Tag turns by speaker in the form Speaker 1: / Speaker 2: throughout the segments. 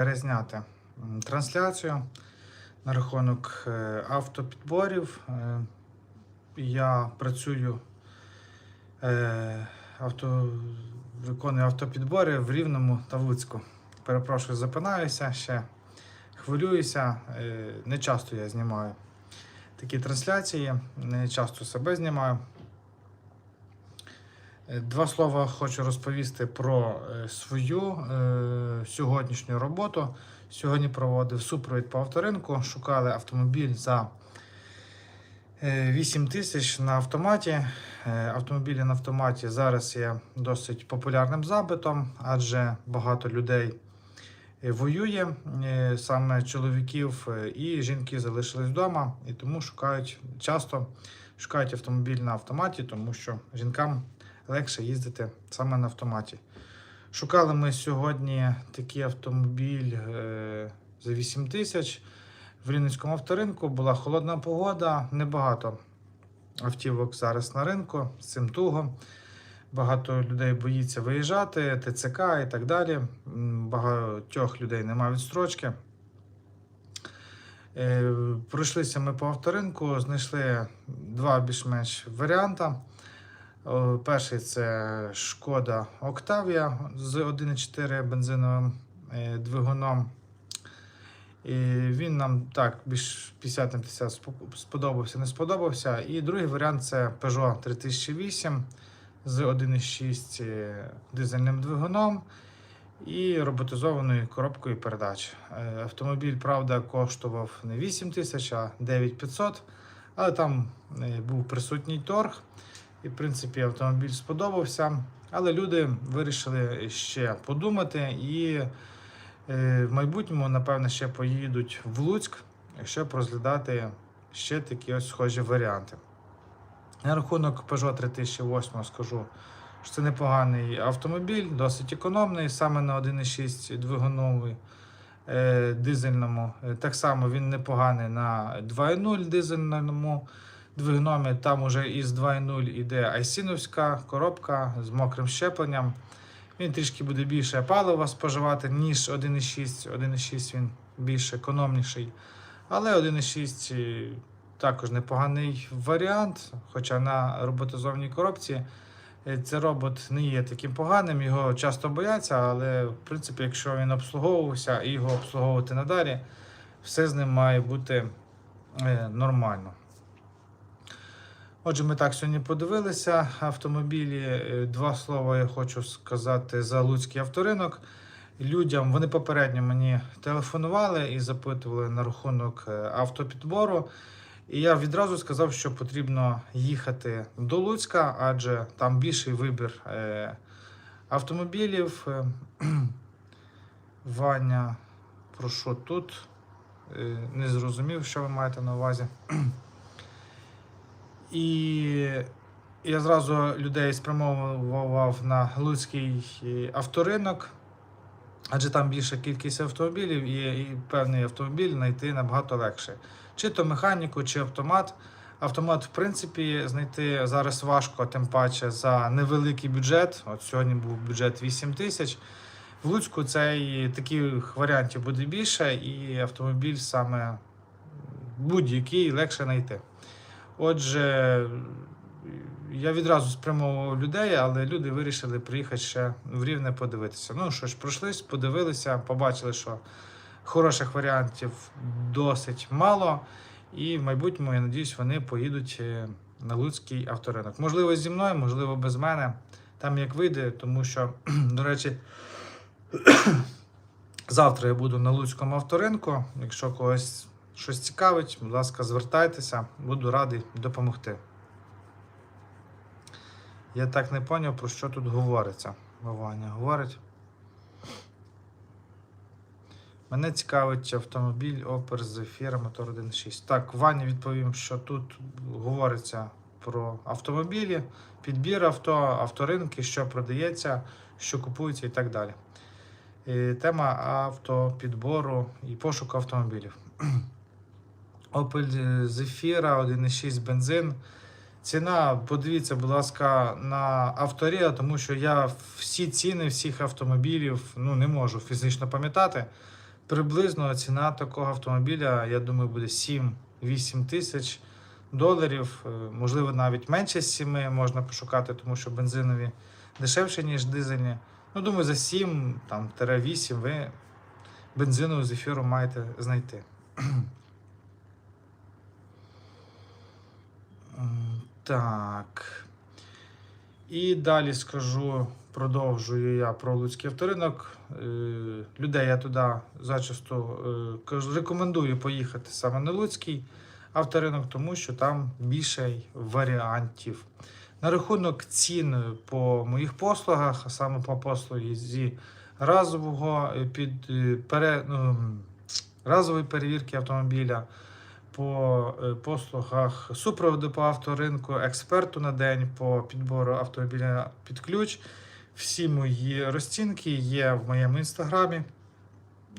Speaker 1: перезняти трансляцію на рахунок е, автопідборів. Е, Я працюю, е, авто, виконую автопідбори в Рівному та Луцьку. Перепрошую, запинаюся ще, хвилююся. Не часто я знімаю такі трансляції, не часто себе знімаю. Е, Два слова хочу розповісти про е, свою е, сьогоднішню роботу. Сьогодні проводив супровід по авторинку. Шукали автомобіль за е, 8 тисяч на автоматі. Е, Автомобілі на автоматі зараз є досить популярним запитом, адже багато людей е, воює, е, саме чоловіків е, і жінки залишились вдома, і тому шукають часто шукають автомобіль на автоматі, тому що жінкам легше їздити саме на автоматі. Шукали ми сьогодні такий автомобіль е, за 8 тисяч. В Рівненському авторинку була холодна погода, небагато автівок зараз на ринку, з цим туго. Багато людей боїться виїжджати, ТЦК і так далі. Багатьох людей немає відстрочки. Е, Пройшлися ми по авторинку, знайшли два більш-менш варіанти. О, Перший це Шкода Октавія з 1,4 бензиновим е, двигуном. І він нам так більш 50 на 50 сподобався, не сподобався. І другий варіант це Peugeot 3008 з 1,6 е, дизельним двигуном і роботизованою коробкою передач. Е, Автомобіль, правда, коштував не 8 тисяч, а 9500, але там е, був присутній торг. І, в принципі, автомобіль сподобався. Але люди вирішили ще подумати і е, в майбутньому, напевно, ще поїдуть в Луцьк, щоб розглядати ще такі ось схожі варіанти. На рахунок Peugeot 3008 скажу, що це непоганий автомобіль, досить економний, саме на 1,6 двигуновий е, дизельному. Е, Так само він непоганий на 2,0 дизельному двигунові. Там уже із 2.0 іде айсіновська коробка з мокрим щепленням. Він трішки буде більше палива споживати, ніж 1.6. 1.6 він більш економніший. Але 1.6 е, також непоганий варіант. Хоча на роботизованій коробці е, цей робот не є таким поганим, його часто бояться, але в принципі, якщо він обслуговувався і його обслуговувати надалі, все з ним має бути е, нормально. Отже, ми так сьогодні подивилися автомобілі. Е, Два слова я хочу сказати за Луцький авторинок. Людям вони попередньо мені телефонували і запитували на рахунок е, автопідбору. І я відразу сказав, що потрібно їхати до Луцька, адже там більший вибір е, автомобілів. Ваня, про що тут? Не зрозумів, що ви маєте на увазі. І я зразу людей спрямовував на Луцький е, авторинок, адже там більша кількість автомобілів і, і певний автомобіль знайти набагато легше. Чи то механіку, чи автомат. Автомат, в принципі, знайти зараз важко, тим паче за невеликий бюджет. От сьогодні був бюджет 8 тисяч. В Луцьку цей таких варіантів буде більше, і автомобіль саме будь-який легше знайти. Отже, я відразу спрямовував людей, але люди вирішили приїхати ще в Рівне подивитися. Ну що ж, пройшлись, подивилися, побачили, що хороших варіантів досить мало. І в майбутньому, я надіюсь, вони поїдуть е, на Луцький авторинок. Можливо, зі мною, можливо, без мене. Там як вийде, тому що, до речі, завтра я буду на Луцькому авторинку. Якщо когось щось цікавить, будь ласка, звертайтеся, буду радий допомогти. Я так не зрозумів, про що тут говориться. Ваня говорить. Мене цікавить автомобіль Opel Zafira мотор 1.6. Так, Вані відповім, що тут говориться про автомобілі, підбір авто, авторинки, що продається, що купується і так далі. Е, Тема автопідбору і пошуку автомобілів. Opel Zafira 1.6 бензин. Ціна, подивіться, будь ласка, на авторія, тому що я всі ціни всіх автомобілів ну, не можу фізично пам'ятати. Приблизно ціна такого автомобіля, я думаю, буде 7-8 тисяч доларів, е, можливо, навіть менше 7 можна пошукати, тому що бензинові дешевше, ніж дизельні. Ну, думаю, за 7 там, 8 ви бензинову з ефіру маєте знайти. Так. І далі скажу, продовжую я про Луцький авторинок. Е, Людей я туди зачасту е, рекомендую поїхати саме на Луцький авторинок, тому що там більше варіантів. На рахунок цін по моїх послугах, а саме по послугі зі разового е, під пере, ну, разової перевірки автомобіля, по е, послугах супроводу по авторинку, експерту на день по підбору автомобіля під ключ. Всі мої розцінки є в моєму інстаграмі.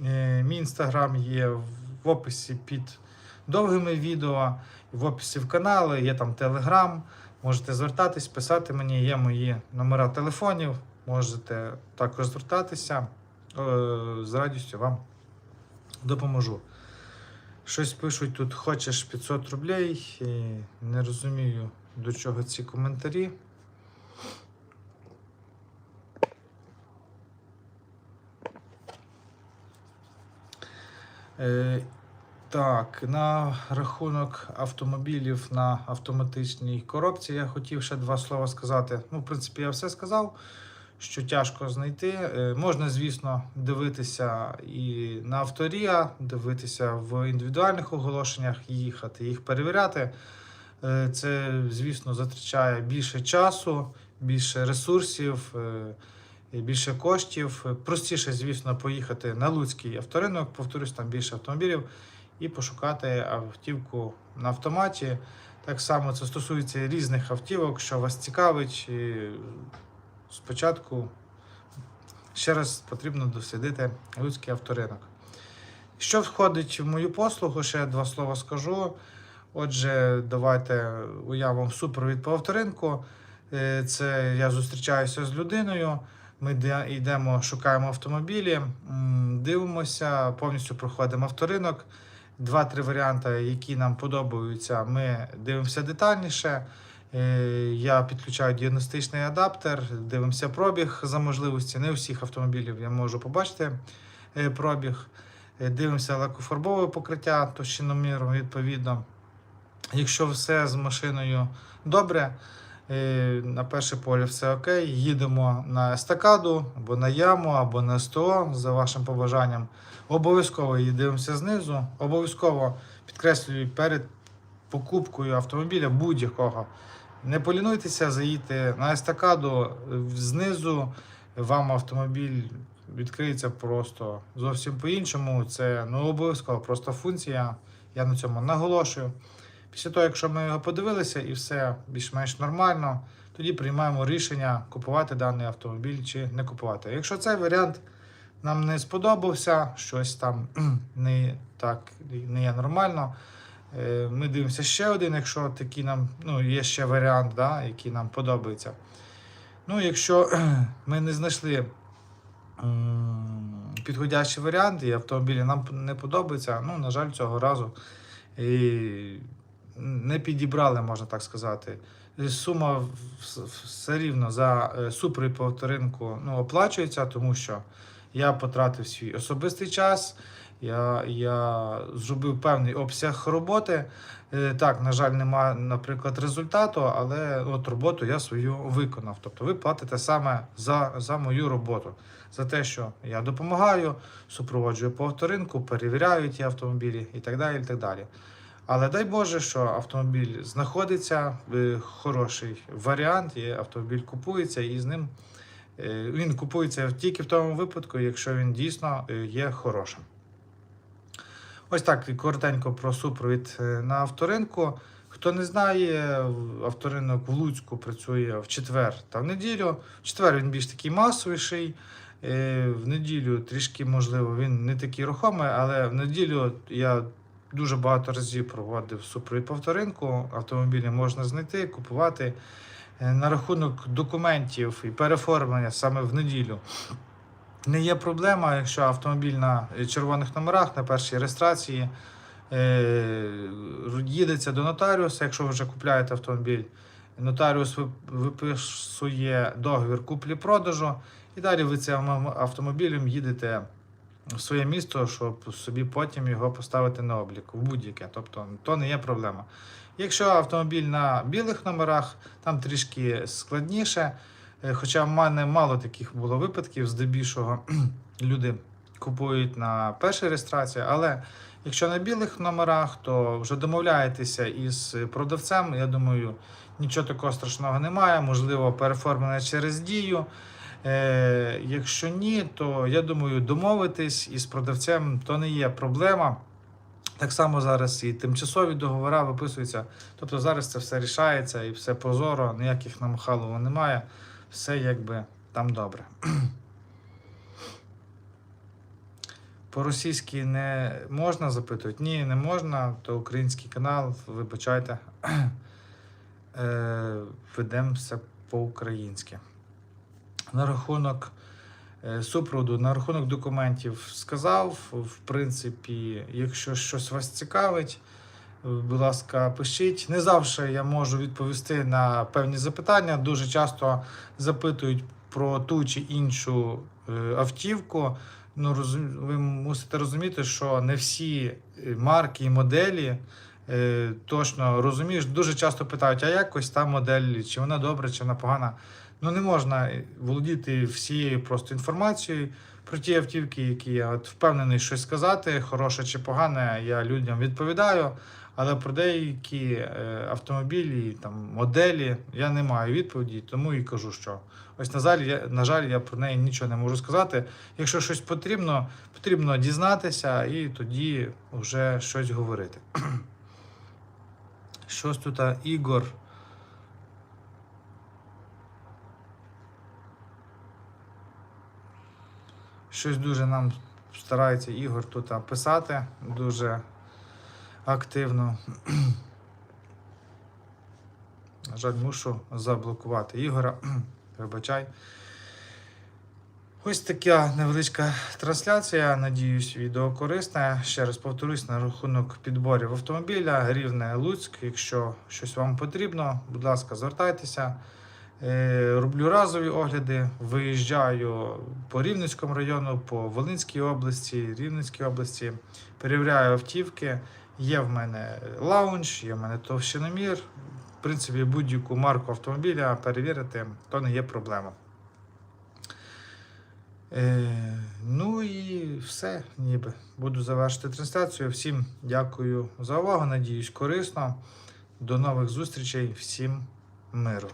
Speaker 1: Е, Мій інстаграм є в описі під довгими відео, в описі в каналу, є там телеграм. Можете звертатись, писати мені, є мої номера телефонів. Можете також звертатися. Е, З радістю вам допоможу. Щось пишуть тут, хочеш 500 рублей. І не розумію, до чого ці коментарі. Е, так, на рахунок автомобілів на автоматичній коробці я хотів ще два слова сказати. Ну, в принципі, я все сказав, що тяжко знайти. Е, Можна, звісно, дивитися і на авторія, дивитися в індивідуальних оголошеннях, їхати, їх перевіряти. Е, Це, звісно, затрачає більше часу, більше ресурсів. е, більше коштів. Простіше, звісно, поїхати на Луцький авторинок, повторюсь, там більше автомобілів, і пошукати автівку на автоматі. Так само це стосується різних автівок, що вас цікавить. Спочатку ще раз потрібно дослідити Луцький авторинок. Що входить в мою послугу, ще два слова скажу. Отже, давайте уявимо супровід по авторинку. Е, Це я зустрічаюся з людиною. Ми йдемо, шукаємо автомобілі, дивимося, повністю проходимо авторинок. Два-три варіанти, які нам подобаються, ми дивимося детальніше. Е, Я підключаю діагностичний адаптер, дивимося пробіг за можливості. Не всіх автомобілів я можу побачити е, пробіг. Е, Дивимося лакофарбове покриття товщиноміром відповідно. Якщо все з машиною добре, на перше поле все окей, їдемо на естакаду, або на яму, або на СТО за вашим побажанням. Обов'язково її дивимося знизу. Обов'язково підкреслюю перед покупкою автомобіля будь-якого. Не полінуйтеся, заїдьте на естакаду знизу. Вам автомобіль відкриється просто зовсім по-іншому. Це ну, обов'язково просто функція. Я на цьому наголошую. Після того, якщо ми його подивилися і все більш-менш нормально, тоді приймаємо рішення купувати даний автомобіль чи не купувати. Якщо цей варіант нам не сподобався, щось там не так не є нормально. Е, Ми дивимося ще один, якщо такий нам, ну, є ще варіант, да, який нам подобається. Ну, якщо ми не знайшли підходящий варіант, і автомобілі нам не подобається, ну, на жаль, цього разу і не підібрали, можна так сказати. Сума в- в- все рівно за е, супровід по ну, оплачується, тому що я потратив свій особистий час, я, я зробив певний обсяг роботи. Е, Так, на жаль, немає, наприклад, результату, але от роботу я свою виконав. Тобто ви платите саме за, за мою роботу, за те, що я допомагаю, супроводжую по авторинку, перевіряю ті автомобілі і так далі. І так далі. Але дай Боже, що автомобіль знаходиться, е, хороший варіант, і автомобіль купується, і з ним е, він купується тільки в тому випадку, якщо він дійсно є хорошим. Ось так коротенько про супровід е, на авторинку. Хто не знає, авторинок в Луцьку працює в четвер та в неділю. В четвер він більш такий масовіший. е, В неділю трішки, можливо, він не такий рухомий, але в неділю я дуже багато разів проводив супровід по авторинку. Автомобілі можна знайти, купувати. Е, На рахунок документів і переформлення саме в неділю. Не є проблема, якщо автомобіль на червоних номерах, на першій реєстрації е, їдеться до нотаріуса, якщо ви вже купляєте автомобіль. Нотаріус виписує договір куплі-продажу, і далі ви цим автомобілем їдете в своє місто, щоб собі потім його поставити на облік в будь-яке. Тобто то не є проблема. Якщо автомобіль на білих номерах, там трішки складніше. Е, Хоча в мене мало таких було випадків, здебільшого люди купують на першій реєстрації, але якщо на білих номерах, то вже домовляєтеся із продавцем. Я думаю, нічого такого страшного немає. Можливо, переформлене через дію. Е, якщо ні, то я думаю, домовитись із продавцем то не є проблема. Так само зараз і тимчасові договори виписуються. Тобто зараз це все рішається і все прозоро, ніяких намахалово немає. Все якби там добре. По-російськи не можна запитувати? Ні, не можна. То український канал, вибачайте. Е, Ведемо по-українськи. На рахунок е, супроводу, на рахунок документів сказав. В принципі, якщо щось вас цікавить, будь ласка, пишіть. Не завжди я можу відповісти на певні запитання. Дуже часто запитують про ту чи іншу е, автівку. Ну, розум... ви мусите розуміти, що не всі е, марки і моделі е, точно розумієш. Дуже часто питають, а як ось та модель, чи вона добра, чи вона погана. Ну не можна володіти всією просто інформацією про ті автівки, які я от впевнений щось сказати, хороше чи погане, я людям відповідаю. Але про деякі е, автомобілі, там моделі я не маю відповіді, тому і кажу, що ось на жаль, я, на жаль, я про неї нічого не можу сказати. Якщо щось потрібно, потрібно дізнатися і тоді вже щось говорити. Щось тут Ігор. Щось дуже нам старається Ігор тут писати дуже активно. На жаль, мушу заблокувати Ігора. Вибачай. Ось така невеличка трансляція. Надіюсь, відео корисне. Ще раз повторюсь на рахунок підборів автомобіля Рівне Луцьк. Якщо щось вам потрібно, будь ласка, звертайтеся. Е, Роблю разові огляди, виїжджаю по Рівненському району, по Волинській області, Рівненській області, перевіряю автівки. Є в мене лаунж, є в мене товщиномір. В принципі, будь-яку марку автомобіля перевірити, то не є проблема. Е, ну і все, ніби. Буду завершити трансляцію. Всім дякую за увагу. Надіюсь, корисно. До нових зустрічей. Всім миру.